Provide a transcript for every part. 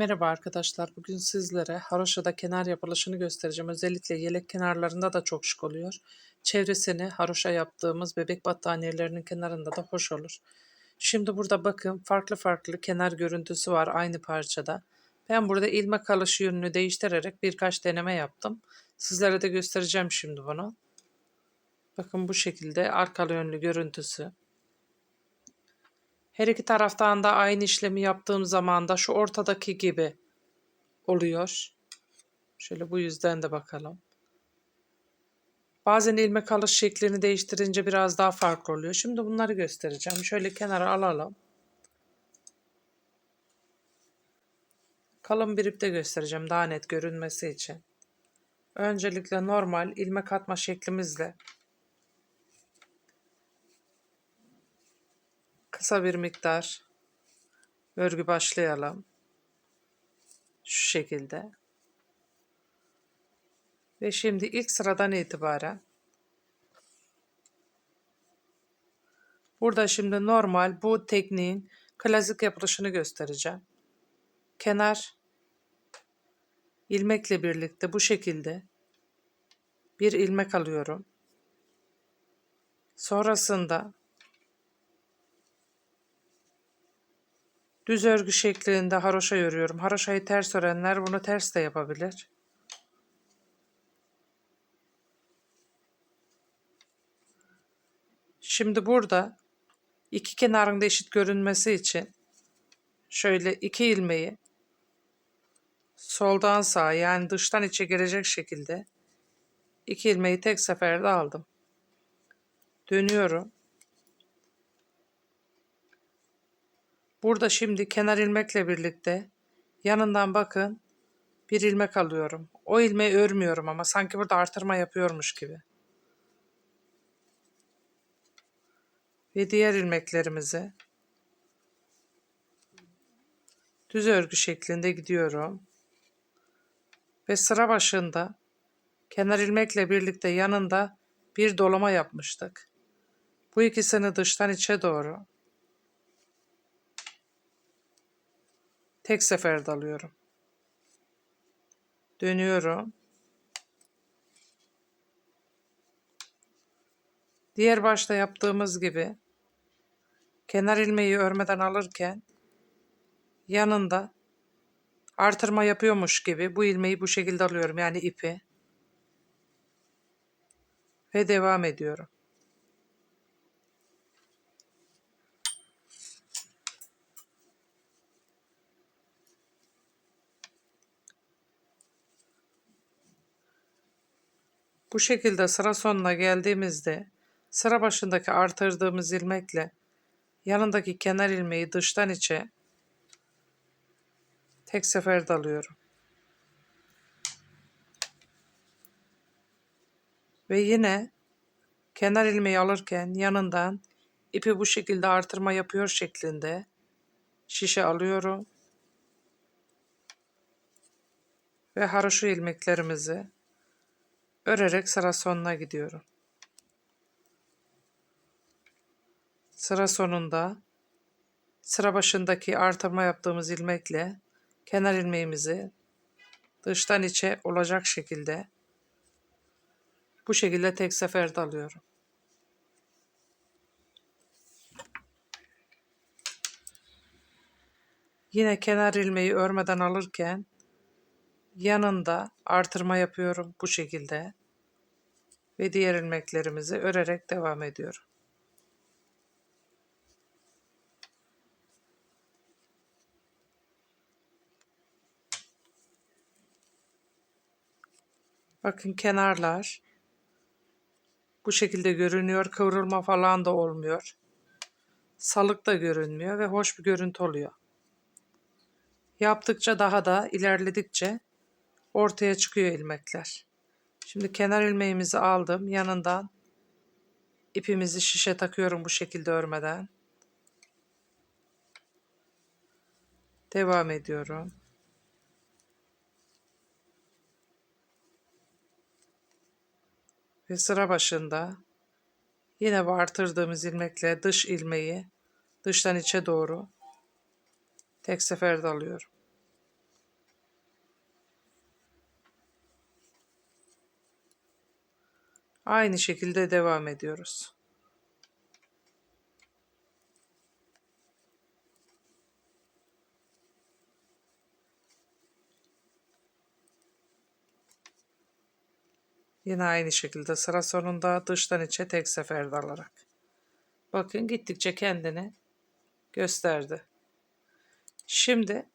Merhaba arkadaşlar. Bugün sizlere haroşada kenar yapılışını göstereceğim. Özellikle yelek kenarlarında da çok şık oluyor. Çevresini haroşa yaptığımız bebek battaniyelerinin kenarında da hoş olur. Şimdi burada bakın farklı farklı kenar görüntüsü var aynı parçada. Ben burada ilmek alışı yönünü değiştirerek birkaç deneme yaptım. Sizlere de göstereceğim şimdi bunu. Bakın bu şekilde arkalı yönlü görüntüsü. Her iki taraftan da aynı işlemi yaptığım zaman da şu ortadaki gibi oluyor. Şöyle bu yüzden de bakalım. Bazen ilmek alış şeklini değiştirince biraz daha farklı oluyor. Şimdi bunları göstereceğim. Şöyle kenara alalım. Kalın bir ip de göstereceğim daha net görünmesi için. Öncelikle normal ilmek atma şeklimizle kısa bir miktar örgü başlayalım. Şu şekilde. Ve şimdi ilk sıradan itibaren burada şimdi normal bu tekniğin klasik yapılışını göstereceğim. Kenar ilmekle birlikte bu şekilde bir ilmek alıyorum. Sonrasında Düz örgü şeklinde haroşa örüyorum. Haroşayı ters örenler bunu ters de yapabilir. Şimdi burada iki kenarın da eşit görünmesi için şöyle iki ilmeği soldan sağa yani dıştan içe girecek şekilde iki ilmeği tek seferde aldım. Dönüyorum. Burada şimdi kenar ilmekle birlikte yanından bakın bir ilmek alıyorum. O ilmeği örmüyorum ama sanki burada artırma yapıyormuş gibi. Ve diğer ilmeklerimizi düz örgü şeklinde gidiyorum. Ve sıra başında kenar ilmekle birlikte yanında bir dolama yapmıştık. Bu ikisini dıştan içe doğru Tek seferde alıyorum. Dönüyorum. Diğer başta yaptığımız gibi kenar ilmeği örmeden alırken yanında artırma yapıyormuş gibi bu ilmeği bu şekilde alıyorum yani ipi ve devam ediyorum. Bu şekilde sıra sonuna geldiğimizde sıra başındaki artırdığımız ilmekle yanındaki kenar ilmeği dıştan içe tek seferde alıyorum. Ve yine kenar ilmeği alırken yanından ipi bu şekilde artırma yapıyor şeklinde şişe alıyorum. Ve haroşa ilmeklerimizi örerek sıra sonuna gidiyorum. Sıra sonunda sıra başındaki artırma yaptığımız ilmekle kenar ilmeğimizi dıştan içe olacak şekilde bu şekilde tek seferde alıyorum. Yine kenar ilmeği örmeden alırken yanında artırma yapıyorum bu şekilde ve diğer ilmeklerimizi örerek devam ediyorum. Bakın kenarlar bu şekilde görünüyor. Kıvrılma falan da olmuyor. Salık da görünmüyor ve hoş bir görüntü oluyor. Yaptıkça daha da ilerledikçe ortaya çıkıyor ilmekler. Şimdi kenar ilmeğimizi aldım. Yanından ipimizi şişe takıyorum bu şekilde örmeden. Devam ediyorum. Ve sıra başında yine bu artırdığımız ilmekle dış ilmeği dıştan içe doğru tek seferde alıyorum. Aynı şekilde devam ediyoruz. Yine aynı şekilde sıra sonunda dıştan içe tek seferde alarak. Bakın gittikçe kendini gösterdi. Şimdi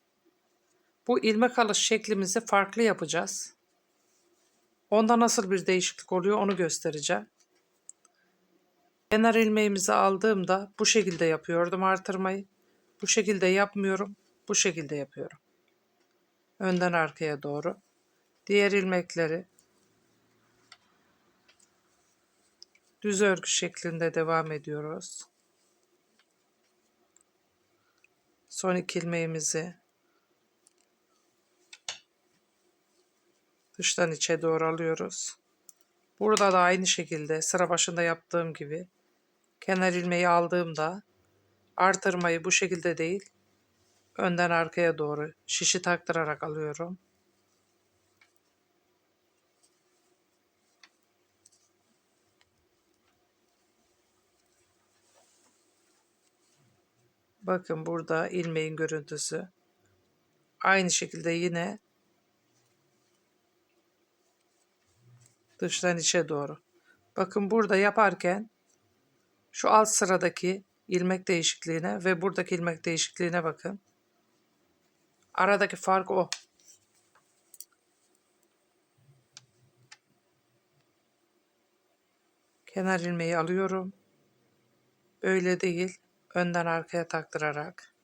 bu ilmek alış şeklimizi farklı yapacağız. Onda nasıl bir değişiklik oluyor onu göstereceğim. Kenar ilmeğimizi aldığımda bu şekilde yapıyordum artırmayı. Bu şekilde yapmıyorum. Bu şekilde yapıyorum. Önden arkaya doğru. Diğer ilmekleri düz örgü şeklinde devam ediyoruz. Son iki ilmeğimizi dıştan içe doğru alıyoruz. Burada da aynı şekilde sıra başında yaptığım gibi kenar ilmeği aldığımda artırmayı bu şekilde değil önden arkaya doğru şişi taktırarak alıyorum. Bakın burada ilmeğin görüntüsü. Aynı şekilde yine dıştan içe doğru. Bakın burada yaparken şu alt sıradaki ilmek değişikliğine ve buradaki ilmek değişikliğine bakın. Aradaki fark o. Kenar ilmeği alıyorum. Böyle değil, önden arkaya taktırarak.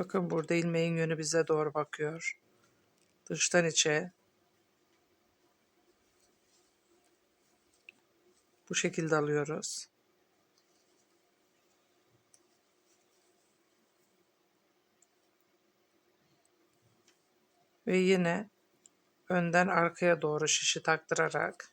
Bakın burada ilmeğin yönü bize doğru bakıyor. Dıştan içe. Bu şekilde alıyoruz. Ve yine önden arkaya doğru şişi taktırarak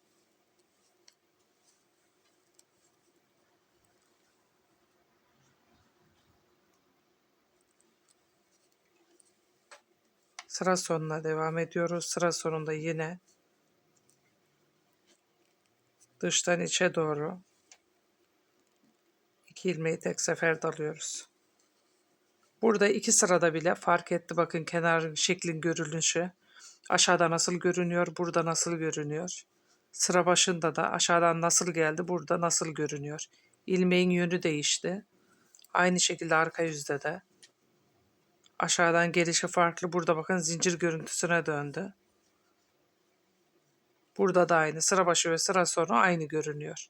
sıra sonuna devam ediyoruz. Sıra sonunda yine dıştan içe doğru iki ilmeği tek seferde alıyoruz. Burada iki sırada bile fark etti. Bakın kenar şeklin görünüşü. Aşağıda nasıl görünüyor, burada nasıl görünüyor. Sıra başında da aşağıdan nasıl geldi, burada nasıl görünüyor. İlmeğin yönü değişti. Aynı şekilde arka yüzde de. Aşağıdan gelişi farklı. Burada bakın zincir görüntüsüne döndü. Burada da aynı. Sıra başı ve sıra sonu aynı görünüyor.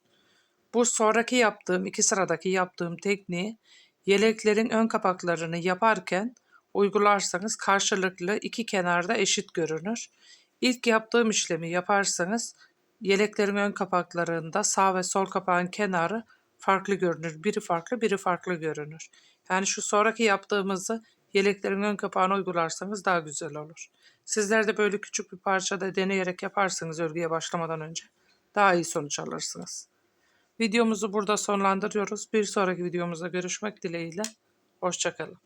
Bu sonraki yaptığım, iki sıradaki yaptığım tekniği yeleklerin ön kapaklarını yaparken uygularsanız karşılıklı iki kenarda eşit görünür. İlk yaptığım işlemi yaparsanız yeleklerin ön kapaklarında sağ ve sol kapağın kenarı farklı görünür. Biri farklı, biri farklı görünür. Yani şu sonraki yaptığımızı yeleklerin ön kapağına uygularsanız daha güzel olur. Sizler de böyle küçük bir parçada deneyerek yaparsanız örgüye başlamadan önce daha iyi sonuç alırsınız. Videomuzu burada sonlandırıyoruz. Bir sonraki videomuzda görüşmek dileğiyle. Hoşçakalın.